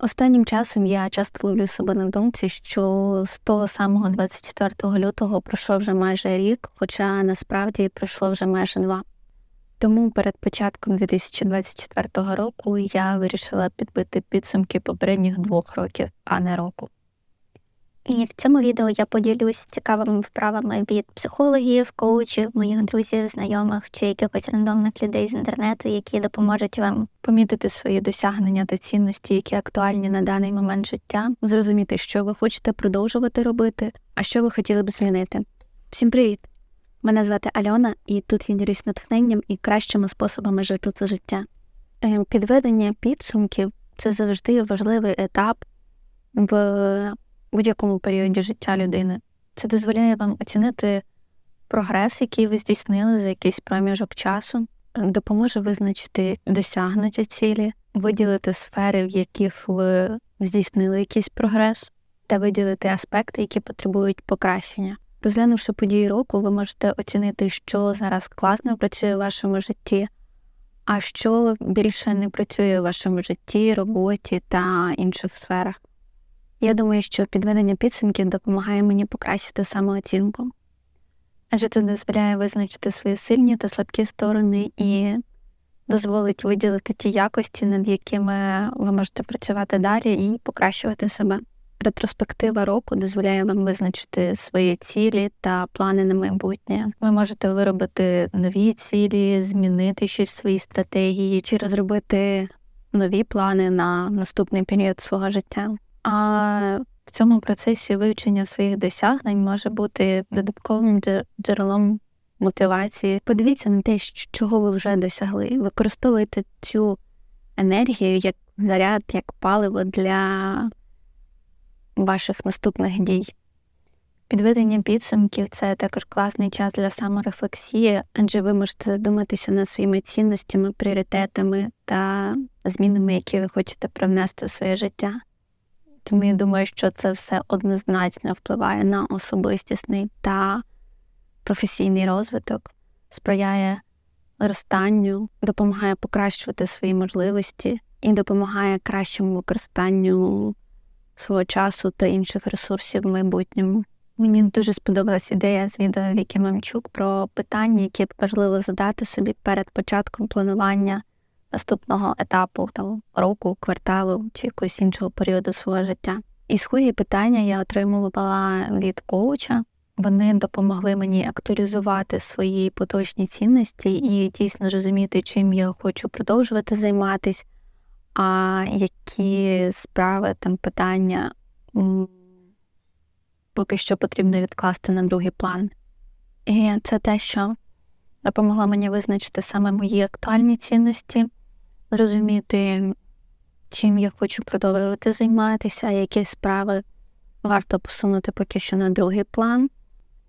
Останнім часом я часто ловлю себе на думці, що з того самого 24 лютого пройшов вже майже рік, хоча насправді пройшло вже майже два. Тому перед початком 2024 року я вирішила підбити підсумки попередніх двох років, а не року. І в цьому відео я поділюсь цікавими вправами від психологів, коучів, моїх друзів, знайомих чи якихось рандомних людей з інтернету, які допоможуть вам Помітити свої досягнення та цінності, які актуальні на даний момент життя, зрозуміти, що ви хочете продовжувати робити, а що ви хотіли б змінити. Всім привіт! Мене звати Альона, і тут я ділюсь натхненням і кращими способами жити це життя. Е, Підведення підсумків це завжди важливий етап в будь-якому періоді життя людини. Це дозволяє вам оцінити прогрес, який ви здійснили за якийсь проміжок часу, допоможе визначити досягнуті цілі, виділити сфери, в яких ви здійснили якийсь прогрес, та виділити аспекти, які потребують покращення. Розглянувши події року, ви можете оцінити, що зараз класно працює в вашому житті, а що більше не працює в вашому житті, роботі та інших сферах. Я думаю, що підведення підсумків допомагає мені покращити самооцінку, адже це дозволяє визначити свої сильні та слабкі сторони і дозволить виділити ті якості, над якими ви можете працювати далі і покращувати себе. Ретроспектива року дозволяє вам визначити свої цілі та плани на майбутнє. Ви можете виробити нові цілі, змінити щось в своїй стратегії чи розробити нові плани на наступний період свого життя. А в цьому процесі вивчення своїх досягнень може бути додатковим джерелом мотивації. Подивіться на те, чого ви вже досягли. Використовуйте цю енергію як заряд, як паливо для ваших наступних дій. Підведення підсумків це також класний час для саморефлексії, адже ви можете задуматися над своїми цінностями, пріоритетами та змінами, які ви хочете привнести в своє життя. Тому я думаю, що це все однозначно впливає на особистісний та професійний розвиток, сприяє зростанню, допомагає покращувати свої можливості і допомагає кращому використанню свого часу та інших ресурсів в майбутньому. Мені дуже сподобалась ідея з відео Вікі Мамчук про питання, які важливо задати собі перед початком планування наступного етапу там року, кварталу чи якогось іншого періоду свого життя. І схожі питання я отримувала від коуча. Вони допомогли мені актуалізувати свої поточні цінності і дійсно розуміти, чим я хочу продовжувати займатися, а які справи там питання поки що потрібно відкласти на другий план. І це те, що допомогло мені визначити саме мої актуальні цінності, зрозуміти, чим я хочу продовжувати займатися, які справи варто посунути поки що на другий план,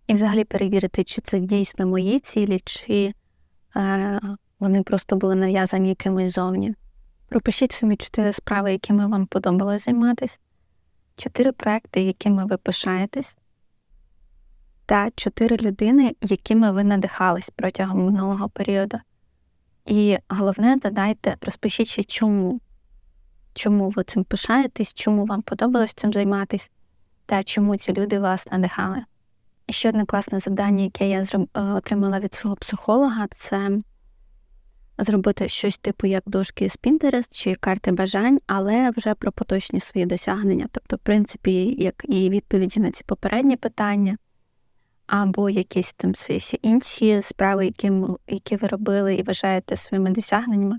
і взагалі перевірити, чи це дійсно мої цілі, чи е, вони просто були нав'язані якимось зовні. Пропишіть собі чотири справи, якими вам подобалось займатися, чотири проекти, якими ви пишаєтесь, та чотири людини, якими ви надихались протягом минулого періоду. І головне, додайте, розпишіть ще чому. Чому ви цим пишаєтесь, чому вам подобалось цим займатися, та чому ці люди вас надихали. І ще одне класне завдання, яке я е, отримала від свого психолога, це зробити щось типу як дошки з Pinterest чи карти бажань, але вже про поточні свої досягнення. Тобто, в принципі, як і відповіді на ці попередні питання, або якісь там свої інші справи, які, які ви робили і вважаєте своїми досягненнями,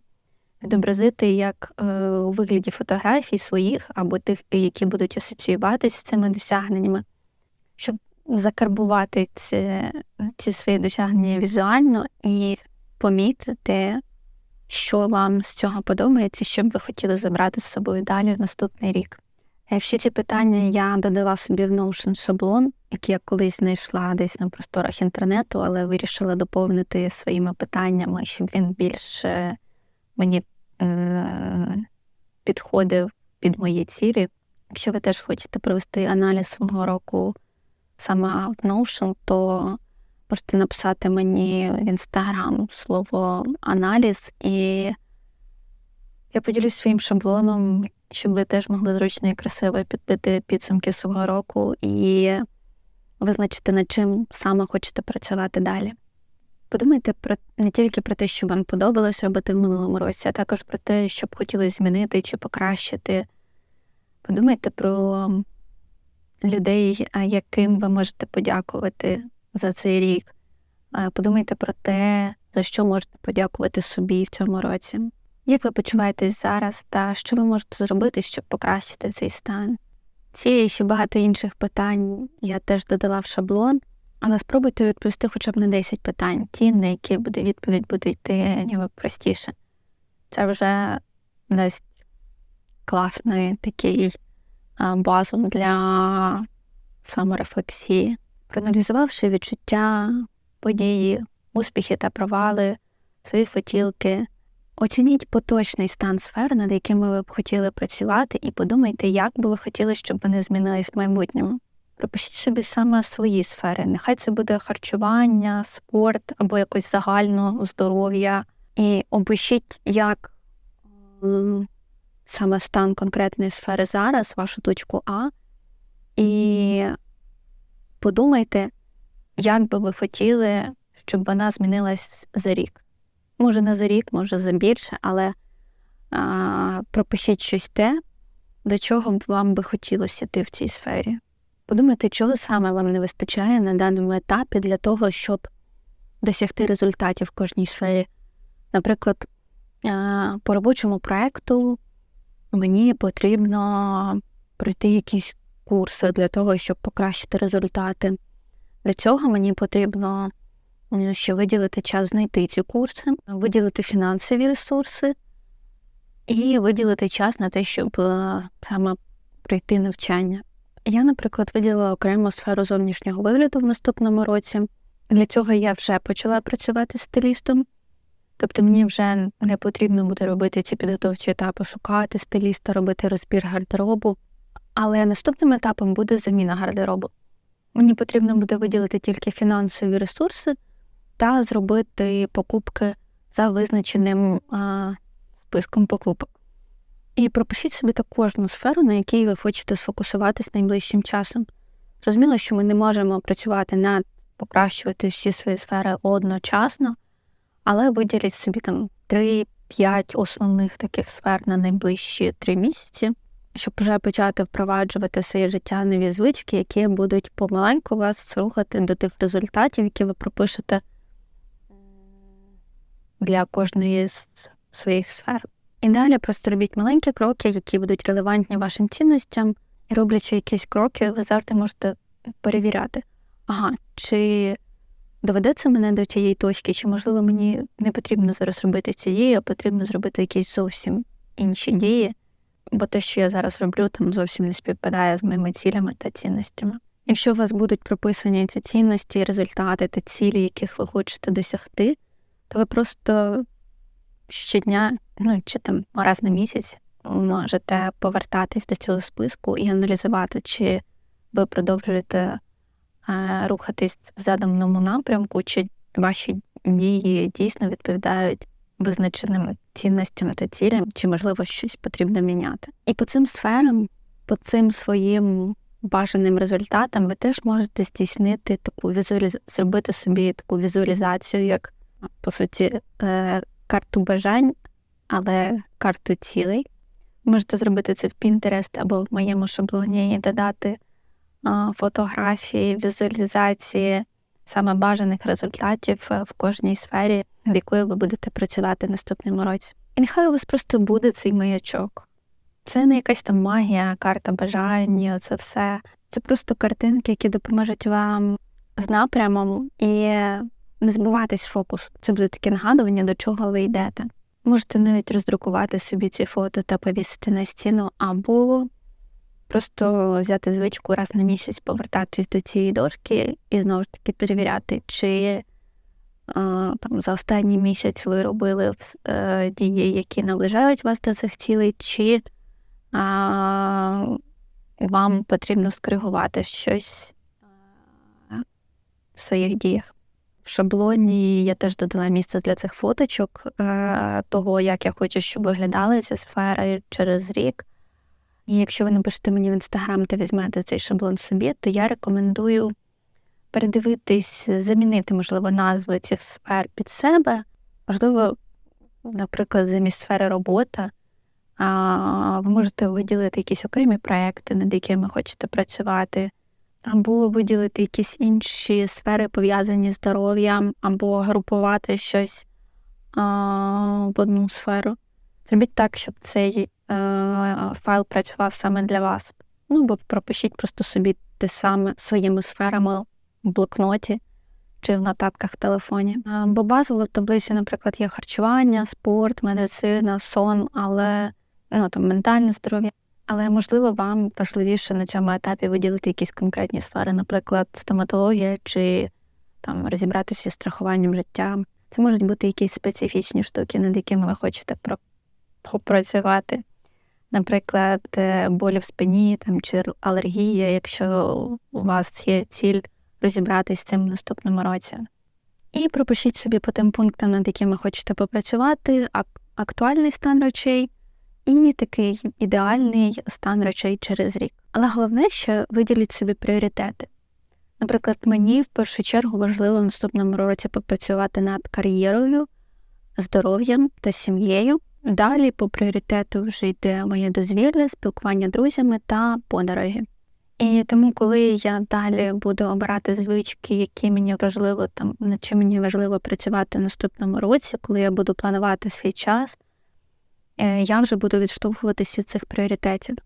відобразити як е, у вигляді фотографій своїх або тих, які будуть асоціюватися з цими досягненнями, щоб закарбувати ці, ці свої досягнення візуально і помітити, що вам з цього подобається, що б ви хотіли забрати з собою далі в наступний рік. Всі ці питання я додала собі в Notion шаблон, який я колись знайшла десь на просторах інтернету, але вирішила доповнити своїми питаннями, щоб він більш е, мені е, підходив під мої цілі. Якщо ви теж хочете провести аналіз свого року саме в Notion, то можете написати мені в інстаграм слово аналіз, і я поділюсь своїм шаблоном, щоб ви теж могли зручно і красиво підбити підсумки свого року і визначити, над чим саме хочете працювати далі. Подумайте про не тільки про те, що вам подобалось робити в минулому році, а також про те, що б хотілося змінити чи покращити. Подумайте про людей, яким ви можете подякувати за цей рік. Подумайте про те, за що можете подякувати собі в цьому році. Як ви почуваєтесь зараз та що ви можете зробити, щоб покращити цей стан? Ці і ще багато інших питань я теж додала в шаблон, але спробуйте відповісти хоча б на 10 питань, ті, на які буде відповідь буде йти ніби простіше. Це вже дасть класний такий базу для саморефлексії. Проаналізувавши відчуття, події, успіхи та провали, свої фотілки, Оцініть поточний стан сфер, над якими ви б хотіли працювати, і подумайте, як би ви хотіли, щоб вони змінились в майбутньому. Пропишіть собі саме свої сфери. Нехай це буде харчування, спорт або якось загально здоров'я. І опишіть, як саме стан конкретної сфери зараз, вашу точку А, і подумайте, як би ви хотіли, щоб вона змінилась за рік може не за рік, може за більше, але а, пропишіть щось те, до чого вам би хотілося йти в цій сфері. Подумайте, чого саме вам не вистачає на даному етапі для того, щоб досягти результатів в кожній сфері. Наприклад, по робочому проекту мені потрібно пройти якісь курси для того, щоб покращити результати. Для цього мені потрібно ще виділити час знайти ці курси, виділити фінансові ресурси і виділити час на те, щоб е, саме пройти навчання. Я, наприклад, виділила окрему сферу зовнішнього вигляду в наступному році. Для цього я вже почала працювати з стилістом. Тобто мені вже не потрібно буде робити ці підготовчі етапи, шукати стиліста, робити розбір гардеробу. Але наступним етапом буде заміна гардеробу. Мені потрібно буде виділити тільки фінансові ресурси та зробити покупки за визначеним а, списком покупок. І пропишіть собі та кожну сферу, на якій ви хочете сфокусуватись найближчим часом. Зрозуміло, що ми не можемо працювати над покращувати всі свої сфери одночасно, але виділіть собі там 3-5 основних таких сфер на найближчі 3 місяці, щоб вже почати впроваджувати в своє життя нові звички, які будуть помаленьку вас рухати до тих результатів, які ви пропишете для кожної з своїх сфер. І далі просто робіть маленькі кроки, які будуть релевантні вашим цінностям. І роблячи якісь кроки, ви завжди можете перевіряти, ага, чи доведеться мене до цієї точки, чи, можливо, мені не потрібно зараз робити цієї, а потрібно зробити якісь зовсім інші дії, бо те, що я зараз роблю, там зовсім не співпадає з моїми цілями та цінностями. Якщо у вас будуть прописані ці цінності, результати та цілі, яких ви хочете досягти, то ви просто щодня, ну чи там раз на місяць, можете повертатись до цього списку і аналізувати, чи ви продовжуєте е, рухатись в заданому напрямку, чи ваші дії дійсно відповідають визначеним цінностям та цілям, чи можливо щось потрібно міняти. І по цим сферам, по цим своїм бажаним результатам, ви теж можете здійснити таку візуаліз... зробити собі таку візуалізацію, як по суті, е, карту бажань, але карту цілей. Можете зробити це в Pinterest або в моєму шаблоні і додати фотографії, візуалізації саме бажаних результатів е, в кожній сфері, в якої ви будете працювати наступному році. І нехай у вас просто буде цей маячок. Це не якась там магія, карта бажань, це все. Це просто картинки, які допоможуть вам з напрямом і не збиватись фокус. Це буде таке нагадування, до чого ви йдете. Можете навіть роздрукувати собі ці фото та повісити на стіну, або просто взяти звичку раз на місяць повертатись до цієї дошки і знову ж таки перевіряти, чи а, там за останній місяць ви робили е, дії, які наближають вас до цих цілей, чи а, вам потрібно скоригувати щось в своїх діях. В шаблоні я теж додала місце для цих фоточок, е, того, як я хочу, щоб виглядали ці сфери через рік. І якщо ви напишете мені в інстаграм та візьмете цей шаблон собі, то я рекомендую передивитись, замінити, можливо, назви цих сфер під себе. Можливо, наприклад, замість сфери робота, ви можете виділити якісь окремі проекти, над якими хочете працювати, або виділити якісь інші сфери, пов'язані з здоров'ям, або групувати щось а, в одну сферу. Зробіть так, щоб цей е, файл працював саме для вас. Ну, бо пропишіть просто собі те саме своїми сферами в блокноті чи в нотатках в телефоні. Е, Бо базово в таблиці, наприклад, є харчування, спорт, медицина, сон, але ну, там, ментальне здоров'я. Але можливо вам важливіше на цьому етапі виділити якісь конкретні сфери, наприклад, стоматологія чи там розібратися з страхуванням життя. Це можуть бути якісь специфічні штуки, над якими ви хочете попрацювати. Наприклад, е, болі в спині там, чи алергія, якщо у вас є ціль розібратися з цим в наступному році. І пропишіть собі по тим пунктам, над якими хочете попрацювати, ак- актуальний стан речей і такий ідеальний стан речей через рік. Але головне, що виділіть собі пріоритети. Наприклад, мені в першу чергу важливо в наступному році попрацювати над кар'єрою, здоров'ям та сім'єю. Далі по пріоритету вже йде моє дозвілля, спілкування з друзями та подорожі. І тому, коли я далі буду обирати звички, які мені важливо, там над чим мені важливо працювати в наступному році, коли я буду планувати свій час, я вже буду відштовхуватися цих пріоритетів.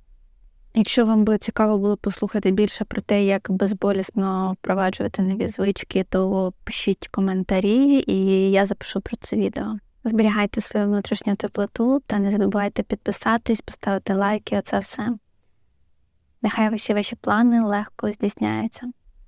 Якщо вам би цікаво було послухати більше про те, як безболісно впроваджувати нові звички, то пишіть коментарі, і я запишу про це відео. Зберігайте свою внутрішню теплоту та не забувайте підписатись, поставити лайки, оце все. Нехай усі ваші плани легко здійсняються.